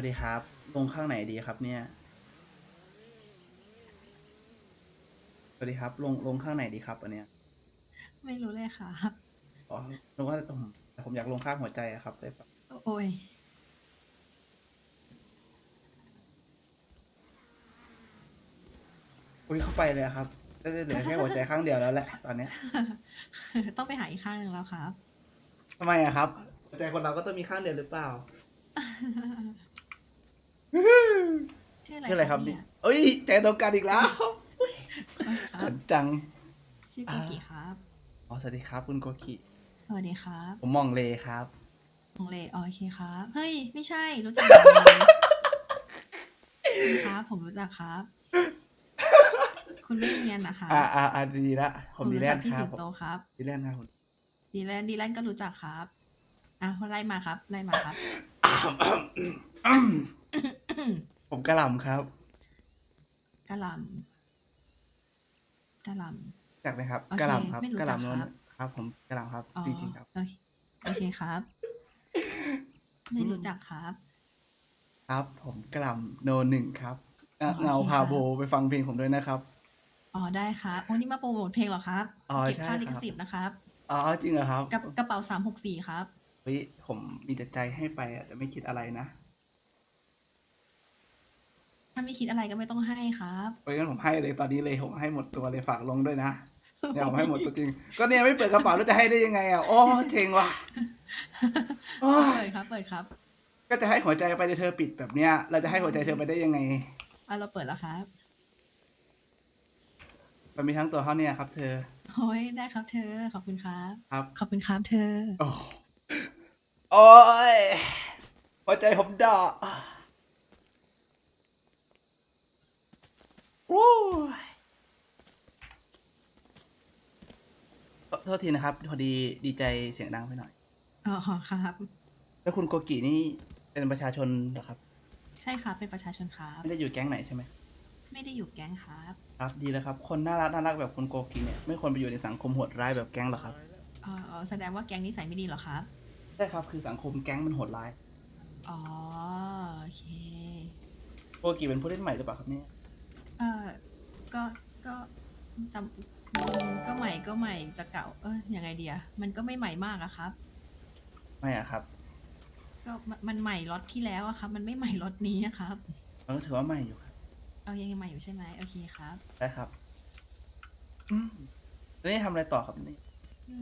วัสดีครับ ลงข้างไหนดีครับเนี่ย สวัสดีครับ ลงลงข้างไหนดีครับอันเนี้ย ไม่รู้เลยค่ะ อ๋อนึกว่าผมแต่ผมอยากลงข้างหัวใจอะครับได้ปะโอ้ยอุ้ยเข้าไปเลยอะครับจะเหลือแค่หัวใจข้างเดียวแล้วแหละตอนเนี้ยต้องไปหาอีกข้างหนึ่งแล้วครับทำไมอะครับ หัวใจคนเราก็ต้องมีข้างเดียวหรือเปล่า ชื่ออะไรชื่ออะไรครับเนี่นี่ยเอ้ยใจตรงกันอีกแล้วครัขับนจัง ชื่อโกกิครับ อ๋อสวัสดีครับคุณโกกิ สวัสดีครับผมมองเลครับมองเลอ๋อโอเคครับ เฮ้ย ไม่ใช่ รู้จักเลยครับ ผมรู้จักครับ คุณไม่เนียนนะคะอ่าอ่าอ่าดีละ ผมดีรู้แลจันกด์พี่ครัสิบงโตครับ ดีแลนด์ครับผม ดีแลนดีแลนก็รู้จักครับ อะไล่มาครับ ไล่มาครับ ผมกระหล่ำครับกะหล่ำกะหล่จากไหมครับโอเคกระหล่ำครับไม่รู้กระหล่ำจักโน้นครับครับ ผมกระหล่ำครับำอ๋อจริง ๆ ครับ โอเคโอเคครับ ไม่รู้จักครับ ครับ ผมกระหล่ำโนหนึ่งครับเอ่ออ๋อโอเคเงาพาครับโบไปฟังเพลงผมด้วยนะครับ อ๋อได้ครับโอ้นี่มาโปรโมทเพลงเหรอครับอ๋อเก็บใช่ค่าลิคขรับ สิทธิ์นะครับอ๋อจริงเหรอครับกับกระเป๋าสามหกสี่ครับ เฮ้ยผมมีแต่ใจให้ไปอะแต่ไม่คิดอะไรนะ ถ้าไม่คิดอะไรก็ไม่ต้องให้ครับเพราะงั้นผมให้เลยตอนนี้เลยผมให้หมดตัวเลยฝากลงด้วยนะเนี่ยผมให้หมดตัวจริง ก็เนี่ยไม่เปิดกระเป๋าแล้วจะให้ได้ยังไงอะโอ้เจ๋งว่ะโอ้ยเปิดครับ เปิดครับ ก็จะให้หัวใจไปแต่เธอปิดแบบเนี้ย เราจะให้หัวใจเธอไปได้ยังไงอะเราเปิดแล้วครับมันมีทั้งตัวเขาเนี่ยครับ เธอโอ้ยได้ครับเธอ ขอบคุณครับ ครับ ขอบคุณครับเธอ โอ้โอ้ยหัวใจผมดอก โอ้ยขอโทษทีนะครับ พอดีดีใจเสียงดังไปหน่อย อ๋อครับ แล้วคุณโกกินี่เป็นประชาชนเหรอครับ ใช่ครับเป็นประชาชนครับ ไม่ได้อยู่แก๊งไหนใช่ไหมไม่ได้อยู่แก๊งครับครับดีแล้วครับ คนน่ารักน่ารักแบบคุณโกกิเนี่ยไม่ควรไปอยู่ในสังคมโหดร้ายแบบแก๊งหรอกครับอ๋อแสดงว่าแก๊งนิสัยไม่ดีเหรอครับใช่ครับคือสังคมแก๊งมันโหดร้ายอ๋อโอเคโกกิเป็นผู้เล่นใหม่หรือเปล่าครับเนี่ย เออก็ก็จำอืมก็ใหม่ก็ใหม่จะเก่า เออยังไงเดียมันก็ไม่ใหม่มากอะครับ ไม่อะครับก็มันมันใหม่ล็อตที่แล้วอะครับ มันไม่ใหม่ล็อตนี้อะครับ มันก็ถือว่าใหม่อยู่ครับเอายังใหม่อยู่ใช่ไหมโอเคครับ ได้ครับอืมแล้วนี่ทำอะไรต่อครับนี่อื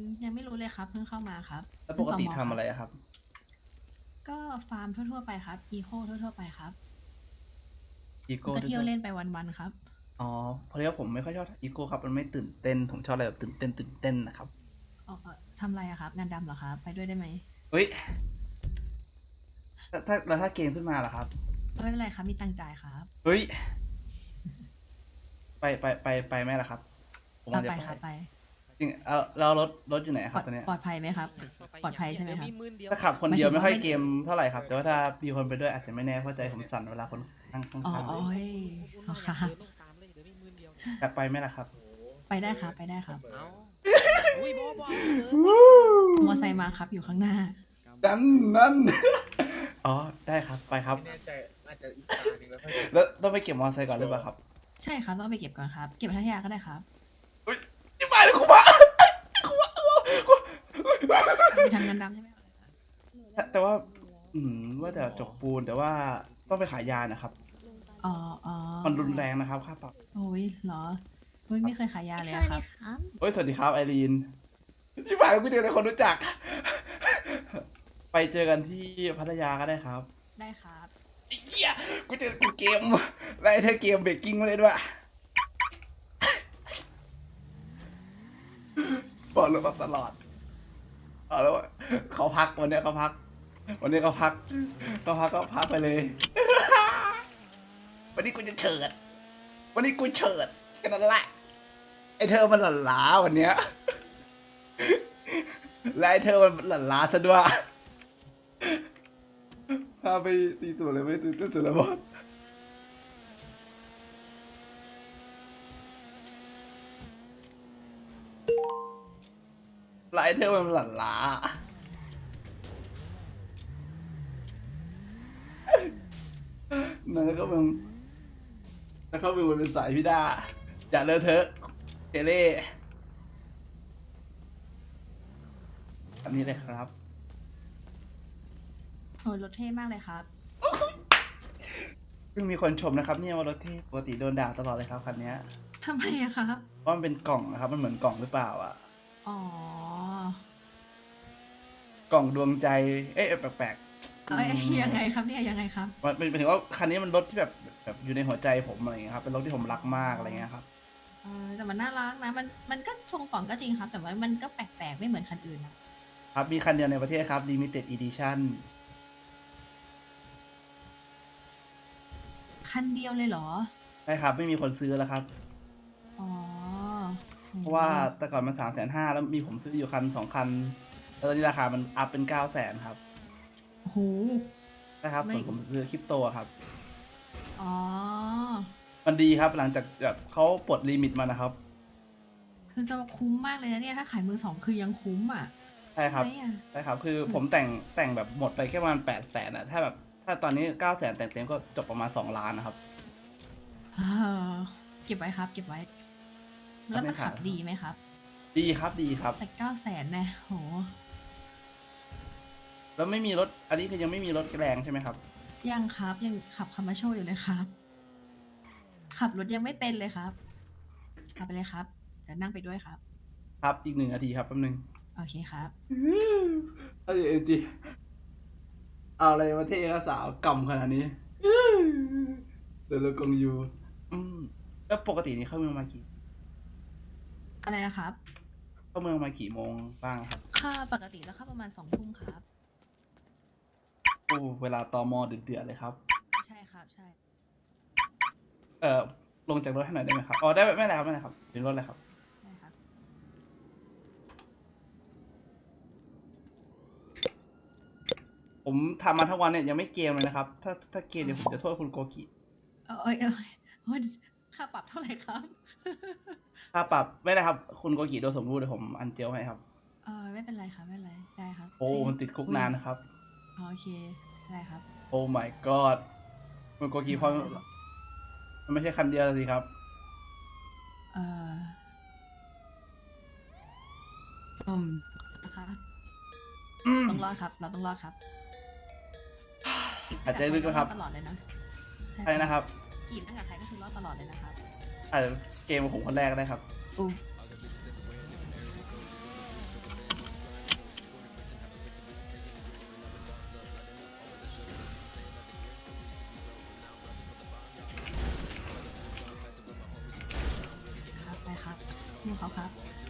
มยังไม่รู้เลยครับ เพิ่งเข้ามาครับแล้วปกติเพิ่งทำมอะไรอะครับ ก็ฟาร์มทั่วๆไปครับอีโคทั่วๆไปครับ อีโก้ก็เที่ยวเล่นไปวันๆครับ อ๋อเพราะว่าผมไม่ค่อยชอบอีโก้ครับมันไม่ตื่นเต้น ผมชอบอะไรแบบตื่นเต้นตื่นเต้นนะครับอ๋อเอ่อทำอะไรอะครับ งานดำเหรอครับ ไปด้วยได้ไหมเฮ้ยถ้าถ้าแล้วถ้าเกมขึ้นมาล่ะครับ ไม่เป็นไรครับ มีตังค์จ่ายครับ เฮ้ย ไปไปไปไปไหมล่ะครับ ผมเอาว่าจะไปไปครับไป จริงเอาแล้วรถรถอยู่ไหนคปลรัอบดตอนเนี้ยปลอดภัยไหมครับ ปลอดภัยใช่ไหมครับ ถ้าขับคนเดียวหมายถึงไม่ค่อยว่าไม่เกมเท่าไหร่ครับแต่ว่าถ้ามีคนไปด้วยอาจจะไม่แน่เพราะใจผมสั่นเวลาคนนั่งข้างอ๋อๆโอ้ยอ๋อครับอยากไปไหมล่ะครับไปได้ครับไปได้ครับเอาอุ้ยบอบอมอไซค์มาครับอยู่ข้างหน้า นั่นนั่นอ๋อได้ครับไปครับ ไม่แน่ใจอาจจะอีกตาหนึ่งแล้วค่อย แล้วต้องไปเก็บมอเตอร์ไซค์ก่อนหรือเปล่าครับ ใช่ครับต้องเอาไปเก็บก่อนครับ เก็บพัทยาก็ได้ครับ จะไปเลยคุณป้า ไปทำงานดำใช่ไหมครับแต่ว่า อืมว่าแต่จกปูนแต่ว่าต้องไปขายยานะครับ อ๋ออ๋อมันรุนแรงนะครับค่าปรับโอ้ยเหรอโอ้ยไม่เคยขายยาเลยอะครับ โอ้ยสวัสดีครับไอรีนชิบหายแล้วกูเจอในคนรู้จัก ไปเจอกันที่พัทยาก็ได้ครับได้ครับไอ้เหี้ยกูเจอกูเกมไล่เธอเกมเบรกกิ้งมาเลยด้วยบอกเลยมาตลอด เอาแล้วว่าเขาพักวันเนี้ยเขาพัก วันนี้เขาพักเขาพักก็พักไปเลย วันนี้กูจะเฉิด วันนี้กูเฉิดแค่นั้นแหละไอเธอมันหลั่นล้าวันเนี้ยและไอเธอมันหลั่นล้าซะด้วยพาไปตีตัวเลยไม่ตีตัวสุดละบอสและ ไอเธอมันหลั่นล้านั่นก็มึงแล้วก็มึงมันเป็นสายพี่ด้าอย่าเลอะเทอะเจเล่อันนี้เลยครับโอ้ยรถเท่มากเลยครับ เพิ่งมีคนชมนะครับ เนี่ยว่ารถเทพปกติโดนด่าตลอดเลยครับคันเนี้ยทำไมอะครับเพราะมันเป็นกล่องนะครับ มันเหมือนกล่องหรือเปล่าอะ อ๋อกล่องดวงใจ เอ๊ะแปลกๆเอ้ยอืมยังไงครับเนี่ยยังไงครับ มันเป็นหมายถึงว่าคันนี้มันรถที่แบบแบบอยู่ในหัวใจผมอะไรเงี้ยครับ เป็นรถที่ผมรักมากอะไรเงี้ยครับ เออแต่มันน่ารักนะ มันมันก็ทรงกล่องก็จริงครับ แต่ว่ามันก็แปลกๆไม่เหมือนคันอื่นนะครับ มีคันเดียวในประเทศครับ limited edition คันเดียวเลยเหรอ ใช่ครับ ไม่มีคนซื้อแล้วครับอ๋อ เพราะว่าแต่ก่อนมันสามแสนห้าแล้วมีผมซื้ออยู่คันสองคันแล้วตอนนี้ราคามันอัพเป็นเก้าแสนครับโอ้โหนะครับไม่ส่วนผมซื้อคริปโตครับ อ๋อ มันดีครับหลังจากแบบเขาปลดลิมิตมานะครับ คือจะคุ้มมากเลยนะเนี่ยถ้าขายมือสองคือยังคุ้มอะใช่ครับไหมอะใช่ครับ คืออืมผมแต่งแต่งแบบหมดไปแค่ประมาณแปดแสนอะถ้าแบบถ้าตอนนี้เก้าแสนแต่งเต็มก็จบประมาณสองล้านนะครับเออเก็บไว้ครับ เก็บไว้ แล้วมันไม่ขาขัดบดีไหมครับ ดีครับดีครับ แต่เก้าแสนนะโห แล้วไม่มีรถ อันนี้คือยังไม่มีรถแรงใช่ไหมครับ ยังครับยังขับคามาโชว์อยู่เลยครับ ขับรถยังไม่เป็นเลยครับขับไปเลยครับเดี๋ยวนั่งไปด้วยครับ ครับอีกหนึ่งนาทีครับแป๊บนึงโอเคครับเอาดิเอ็มจีเอาอะไรมาเท่กับสาวกำขนาดนี้เดลกงยูอืมแล้วปกตินี่เข้าเมืองมากี่ อะไรนะครับเข้าเมืองมากี่โมงบ้างครับ ค่าปกติแล้วค่าประมาณสองทุ่มครับ โอ้เวลาตอมอเดือดๆเลยครับ ใช่ครับใช่ เอ่อลงจากรถให้หน่อยได้ไหมครับอ๋อได้ไม่เป็นไรครับไม่เป็นไรครับถึงรถเลยครับ ได้ครับ ผมทำมาทั้งวันเนี่ยยังไม่เกมเลยนะครับ ถ้าถ้าเกมเดี๋ยวผมจะโทษคุณโกกิ เออเอยเอยเอย ค่าปรับเท่าไหร่ครับถ้าปรับไม่ได้ครับ คุณโกกิโดนสมรู้เดี๋ยวผมอันเจลให้ครับ เออไม่เป็นไรครับไม่เป็นไรได้ครับโอ้ให้มันติดคุกนานนะครับ อ๋อโอเคได้ครับ โอ้ my god คุณโกกิเพราะมันไม่ใช่คันเดียวสิครับ เอออืมนะคะอืมต้องรอดครับ เราต้องรอดครับหายใจลึกนะครับตลอดเลยนะใช่อะไรนะครับ กรีดนั่งกับใครก็คือรอดตลอดเลยนะครับอาจจะเกมของผมคนแรกก็ได้ครับ อู้ครับไปครับสู้เขาครับนะครับ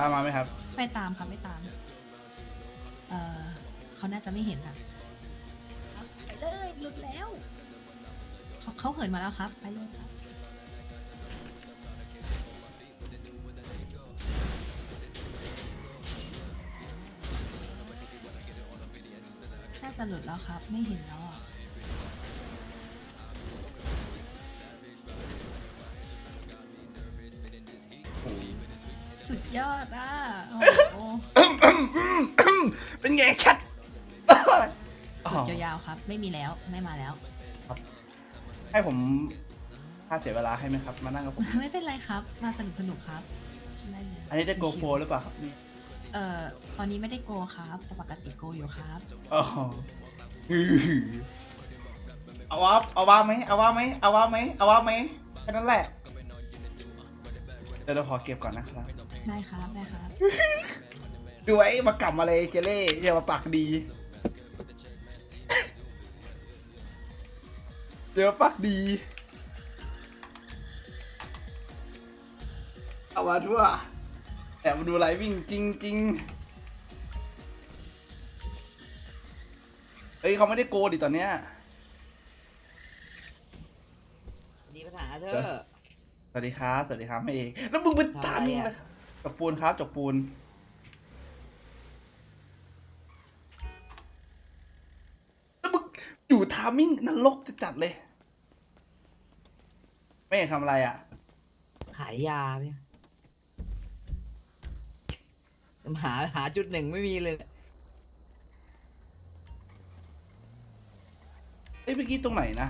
ตามมาไหมครับ ไม่ตามครับไม่ตาม เออเขาน่าจะไม่เห็นครับไปเลยหลุดแล้วเขาเขาเหินมาแล้วครับ ไปเลยครับน่าจะหลุดแล้วครับ ไม่เห็นแล้ว ยอดอะโอ้โหเป็นไงชัดอ๋อหยุดยาวๆครับ ไม่มีแล้วไม่มาแล้ว ให้ผมค่าเสียเวลาให้ไหมครับ มานั่งกับผม ไม่เป็นไรครับ มาสนุกสนุกๆครับได้เลยอันนี้ได้โกโปรหรือเปล่าครับนี่เอ่อตอนนี้ไม่ได้โกครับแต่ปกติโกอยู่ครับ อ๋อเอาว่าเอาว่าไหมเอาว่าไหมเอาว่าไหมเอาว่าไหมแค่นั้นแหละ เดี๋ยวเราขอเก็บก่อนนะครับ ได้ครับได้ครับดูไว้มากลับมาเลยเจเล่อย่ามาปากดีเจอปากดีเอามาทั่วแอบมาดูไลฟ์วิ่งจริงๆเอ้ยเขาไม่ได้โกดิตอนเนี้ย มีปัญหาเธเดี๋อยว สวัสดีครับ สวัสดีครับแม่เอกแล้วมึงเป็นทำอะไรตันอะนะจกปูนครับจกปูน แล้วมึงอยู่ทามมิ่งนรกจะจัดเลยแม่เอกทำอะไรอะ ขายยาพี่หาหาจุดหนึ่งไม่มีเลยเอ้ยเมื่อกี้ตรงไหนนะ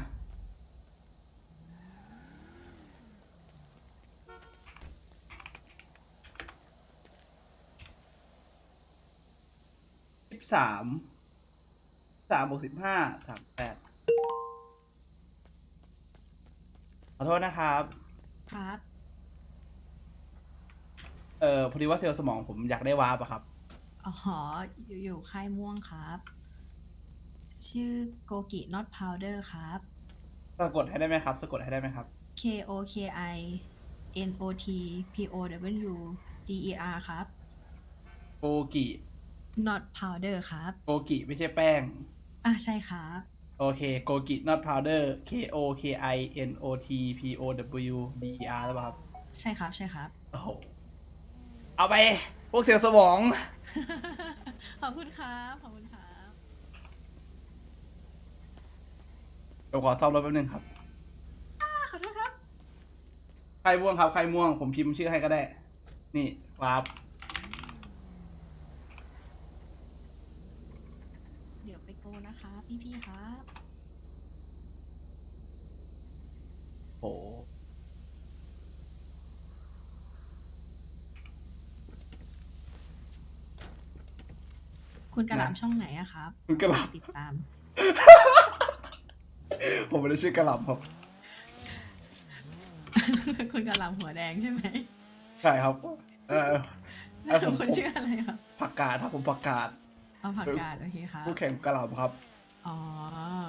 สิบสามสามบวกสิบห้าสามแปดขอโทษนะครับ ครับ เอ่อพอดีว่าเซลล์สมองผมอยากได้วาร์ปอะครับ อ๋อ อยู่อยู่ค่ายม่วงครับ ชื่อโกกิ not powder ครับ สะกดให้ได้ไหมครับ สะกดให้ได้ไหมครับ K O K I N O T P O W D E R ครับ โกกิ not powder ครับโกกิไม่ใช่แป้ง อะใช่ครับ โอเคโกกิ not powder K O K I N O T P O W D E R แล้วเปล่าครับ ใช่ครับใช่ครับ โอ้โหเอาไป พวกเซลล์สมอง ขอบคุณครับขอบคุณครับ เดี๋ยวขอซ่อมรถแป๊บนึงครับขอโทษครับ ใครม่วงครับ ใครม่วง ผมพิมพ์ชื่อให้ก็ได้ นี่ครับ เดี๋ยวไป โกนะคะพี่พี่ๆครับโอ้โห คุณกระหล่ำช่องไหนอะครับคุณกระหล่ติดตามำผมไม่ได้ชื่อกระหล่ำครับ คุณกระหล่ำหัวแดงใช่ไหมใช่ครับ เออ เอ้ยผม คุณชื่ออะไรครับผักกาดครับผมผักกาดเอาผักกาดโอเคครับผู้แข่งกระหล่ำครับ อ๋อ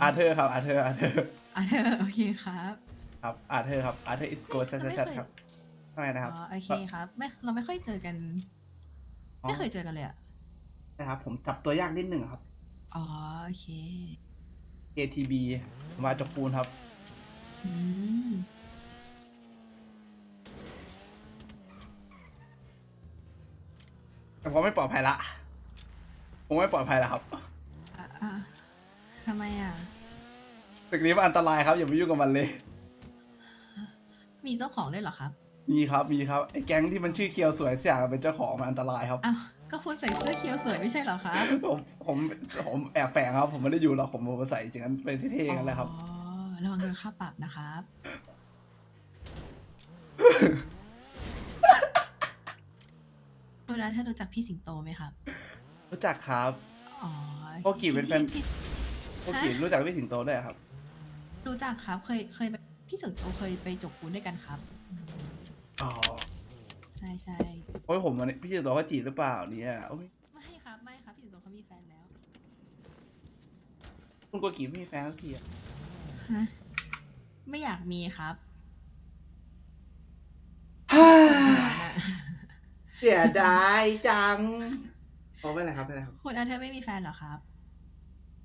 อาร์เธอร์ครับอาร์เธอร์อาร์เธอร์อะเธอโอเคครับครับอาร์เธอร์ครับอาร์เธอร์ is go z z z ครับใช่นะครับ อ๋อโอเคครับไม่เราไม่ค่อยเจอกัน อ๋อ ไม่เคยเจอกันเลยอะนะครับ ผมจับตัวยากนิดหนึ่งครับ อ๋อโอเค ATB มาจกปูนครับ อืมแต่ผมไม่ปลอดภัยละ ผมไม่ปลอดภัยแล้วครับ อะอะทำไมอะ ตึกนี้มันอันตรายครับอย่าไปยุ่งกับมันเลยมีเจ้าของด้วยเหรอครับมีครับมีครับไอ้แก๊งที่มันชื่อเคียวสวยเสียเป็นเจ้าของมันอันตรายครับ อ้าวก็คุณใส่เสื้อเขียวสวยไม่ใช่เหรอครับ ผมผมผมแอบแฝงครับ ผมไม่ได้อยู่หรอกผมเอามาใส่จริงๆนั้นเป็นเท่ๆกันแหละครับ อ๋อระวังโดนค่าปรับนะครับ คุณนัทถ้ารู้จักพี่สิงโตไหมครับ รู้จักครับ อ๋อโกกิเป็นแฟน พี่พวกกีรู้จักพี่สิงโตด้วยเหรอครับ รู้จักครับ เคยเคยไปพี่สิงโตเคยไปจกปูนด้วยกันครับ อ๋อใช่ใช่โอ้ยผมวันนี้พี่สิงโตเขาจีบหรือเปล่าเนี่ยโอ้ยไม่ครับไม่ครับพี่สิงโตเขามีแฟนแล้วคุณโกกีไม่มีแฟนสักทีอะฮะไม่อยากมีครับเสียดายจังโอ้ไม่เป็นไรครับไม่เป็นไรครับ คุณอาเธอร์ไม่มีแฟนเหรอครับ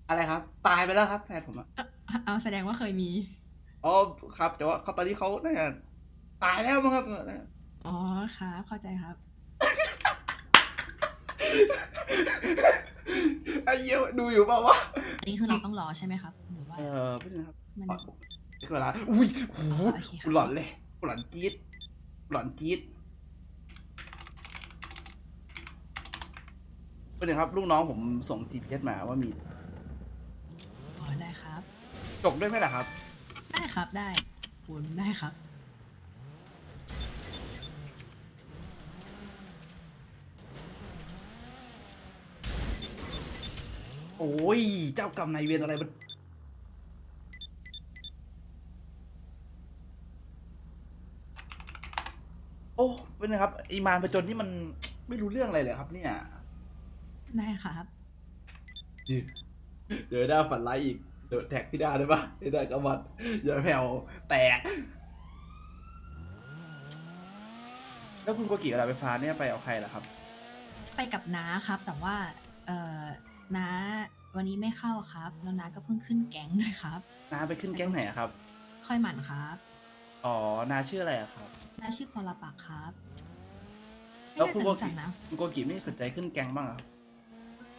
อะไรครับ ตายไปแล้วครับแฟนผมอะ เอ้า เอาแสดงว่าเคยมี อ๋อครับ แต่ว่าเขาตอนนี้เขาน่าจะตายแล้วมั้งครับอ๋อครับเข้าใจครับไอ้เหี้ยดูอยู่เปล่าวะอันนี้คือเราต้องรอใช่ไหมครับหรือว่าเออไม่เป็นไรครับมันเวลาอุ้ยโอ้โหโอเคครับกูหลอนเลยกูหลอนจี๊ดกูหลอนจี๊ดเป็นไงครับลูกน้องผมส่ง GPS มาว่ามีอ๋อได้ครับ จกด้วยไหมล่ะครับ ได้ครับได้คุณได้ครับ โอ้ย เจ้ากรรมนายเวรอะไรมันโอ้เป็นไงครับอีมานประจนนี่มันไม่รู้เรื่องอะไรเลยครับ เนี่ยได้ครับ เดี๋ยวได้ฝันร้ายอีก เดี๋ยวแท็กพี่ดาได้ปะพี่ดากำมัดอย่าแผ่วแตก แล้วคุณโกกิเวลาไปฟาร์มเนี่ยไปเอาใครล่ะครับ ไปกับน้าครับ แต่ว่า เอ่อน้าวันนี้ไม่เข้าครับ แล้วน้าก็เพิ่งขึ้นแก๊งด้วยครับ นาไปขึ้นแก๊งไหนอะครับ ค่อยหมั่นครับ อ๋อ นาชื่ออะไรอะครับ น้าชื่อปรปักษ์ครับไม่แล้วน่าคุณจะโกรู้จักิกนะ คุณโกกิไม่สนใจขึ้นแก๊งบ้างเหรอครับ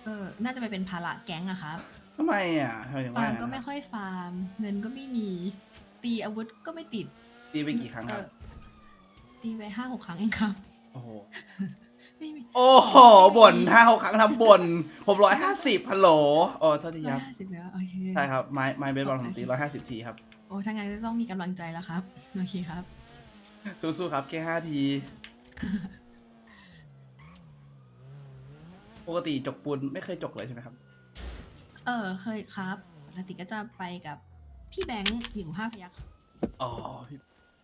เออ น่าจะไปเป็นภาระแก๊งอะครับ ทำไมอะทำไมถึงฟาว่าร์อมย่างก็นั้นไม่อะค่อยฟาร์ม เงินก็ไม่มี ตีอาวุธก็ไม่ติดตีไปกี่ครั้งครับ เออตีไปห้าหกครั้งเองครับ โอ้โห ไม่มี โอ้โหบ่นห้าหกครั้งทำบ่นผมร้อยห้าสิบฮัลโหลโอ้โทษทีครับห้าสิบแล้วโอเค ใช่ครับ ไม้ไม้เบสบอลผมตีร้อยห้าสิบทีครับ โอ้ถ้างั้นจะต้องมีกำลังใจแล้วครับ โอเคครับ สู้ๆครับ แค่ห้าที ปกติจกปูนไม่เคยจกเลยใช่ไหมครับ เออ เคยครับปกติก็จะไปกับพี่แบงค์อยู่ห้าพยักษ์อ๋อพี่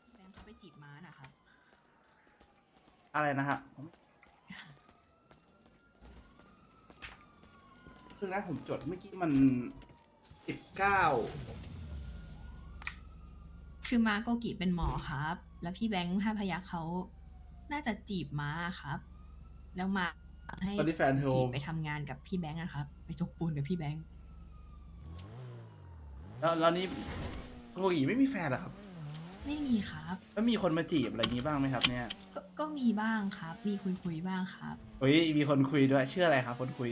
พี่แบงค์เขาไปจีบม้านะครับอะไรนะฮะผมคือนะผมจดเมื่อกี้มันสิบเก้าคือม้าโกกิเป็นหมอครับ แล้วพี่แบงค์ห้าพยักษ์เขาน่าจะจีบม้าครับ แล้วมาให้ตอนนี้แฟนโทรจีบไปทำงานกับพี่แบงค์นะครับ ไปจกปูนกับพี่แบงค์ แล้วแล้วนี่โกกีไม่มีแฟนเหรอครับไม่มีครับ แล้วมีคนมาจีบอะไรอย่างนี้บ้างไหมครับเนี่ยก็ก็มีบ้างครับ มีคุยคุยๆบ้างครับเฮ้ยมีคนคุยด้วยชื่ออะไรครับคนคุย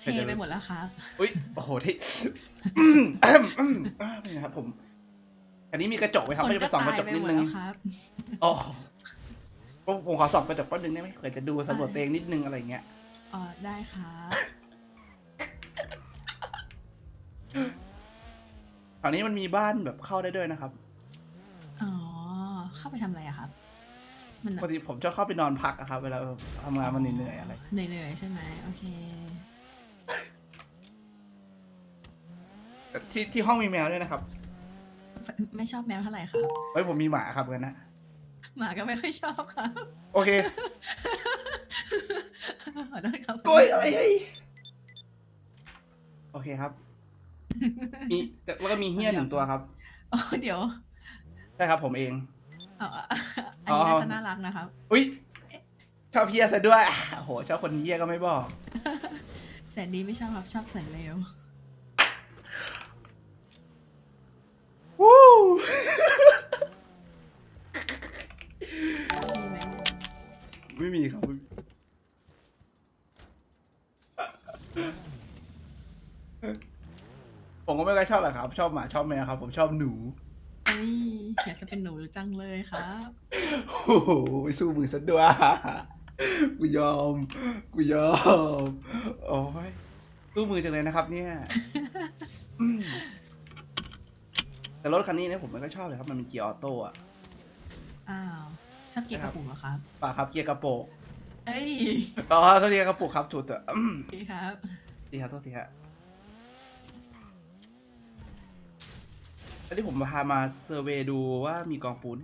เทไปหมดแล้วครับ อุ้ยโอ้โหที่ อืมอืมอืมอ่านี่นะครับผม อันนี้มีกระจกไหมครับคนไม่จะไปส่องกระจกตายไปนิดหมนึงแล้วครับอ๋อผมผมขอส่องกระจกแป๊บนึงได้ไหมเผื่อจะดูสำรวจตัวเองนิดนึงอะไรเงี้ย อ๋อ ได้ครับ แถวนี้มันมีบ้านแบบเข้าได้ด้วยนะครับอ๋อเข้าไปทำอะไรอะครับ มันปกติผมจะเข้าไปนอนพักอะครับ เวลาทำงานมันเหนื่อยๆอะไรเหนื่อยๆใช่ไหมโอเค แต่ที่ที่ห้องมีแมวด้วยนะครับไม่ชอบแมวเท่าไหร่ครับเฮ้ยผมมีหมาครับกันนะหมาก็ไม่ค่อยชอบครับโอเคขอโทษครับโอ้ยเอ้ยเอ้ยโอเคครับ มีแต่แล้วก็มีเฮี้ยหนึ่งตัวครับอ๋อเดี๋ยวใช่ครับ ผมเองอ๋ออันนี้น่าจะน่ารักนะครับ อุ้ยชอบเฮี้ยซะด้วยโอ้โหชอบคนเฮี้ยก็ไม่บอกแสนดีไม่ชอบครับชอบแสนเลววู้มีไหมไม่มีครับไม่มี ผมก็ไม่ค่อยชอบหรอกครับ ชอบหมาชอบแมวครับ ผมชอบหนูเอ้ยอยากจะเป็นหนูจังเลยครับโอ้โหสู้มือซะด้วยกูยอมกูยอมโอ้ยสู้มือจังเลยนะครับ เนี่ยอืมแต่รถคันนี้เนี่ยผมไม่ค่อยชอบเลยครับ มันเป็นเกียร์ออโต้อะอ้าวชอบเกียร์กระปุกเหรอครับป่าครับเกียร์กระโปรงเอ้ยอ๋อโทษทีครับกระปุกครับถูกแต่อืมโอเคครับดีครับโทษทีครั ที่ผมพามาเซอร์เวยดูว่ามีกองปูน